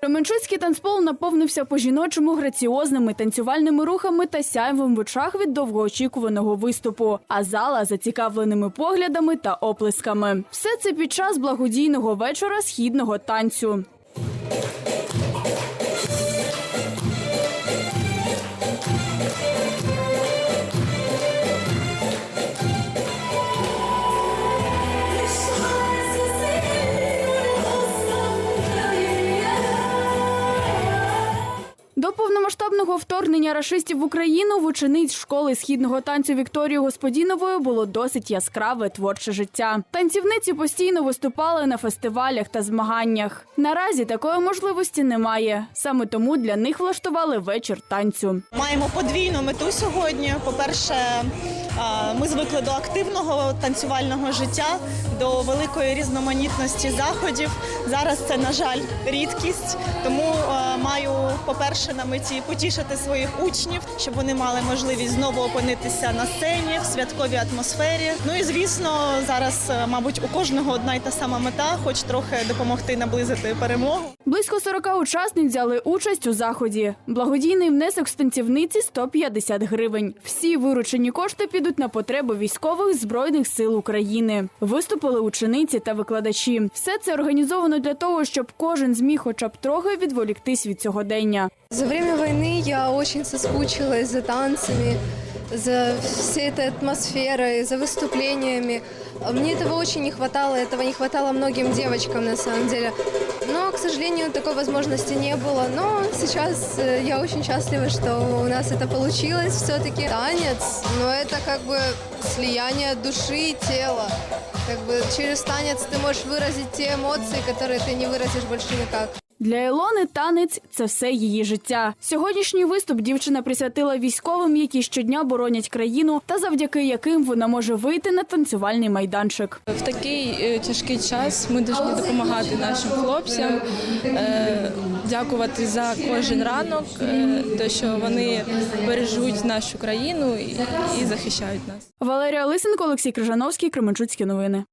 Кременчуцький танцпол наповнився по-жіночому граціозними танцювальними рухами та сяйвом в очах від довгоочікуваного виступу, а зала зацікавленими поглядами та оплесками. Все це під час благодійного вечора східного танцю. Повномасштабного вторгнення рашистів в Україну в учениць школи східного танцю Вікторії Господінової було досить яскраве творче життя. Танцівниці постійно виступали на фестивалях та змаганнях. Наразі такої можливості немає. Саме тому для них влаштували вечір танцю. Маємо подвійну мету сьогодні. По-перше, ми звикли до активного танцювального життя, до великої різноманітності заходів. Зараз це, на жаль, рідкість. Тому маю, по-перше, на меті потішити своїх учнів, щоб вони мали можливість знову опинитися на сцені в святковій атмосфері. Ну і звісно, зараз, е, мабуть, у кожного одна й та сама мета, хоч трохи допомогти наблизити перемогу. Близько 40 учасниць взяли участь у заході. Благодійний внесок з танцівниці 150 гривень. Всі виручені кошти підуть на потреби військових збройних сил України. Виступили учениці та викладачі. Все це організовано для того, щоб кожен зміг хоча б трохи відволіктись від сьогодення. За время войны я очень соскучилась за танцами, за всей этой атмосферой, за выступлениями. Мне этого очень не хватало, этого не хватало многим девочкам на самом деле. Но, к сожалению, такой возможности не было. Но сейчас э, я очень счастлива, что у нас это получилось все-таки. Танец, но это как бы слияние души и тела. Как бы через танец ты можешь выразить те эмоции, которые ты не выразишь больше никак. Для Ілони танець це все її життя. Сьогоднішній виступ дівчина присвятила військовим, які щодня боронять країну, та завдяки яким вона може вийти на танцювальний майданчик. В такий е, тяжкий час ми повинні допомагати нашим хлопцям, е, дякувати за кожен ранок, е, то що вони бережуть нашу країну і захищають нас. Валерія Лисенко, Олексій Крижановський, Кременчуцькі новини.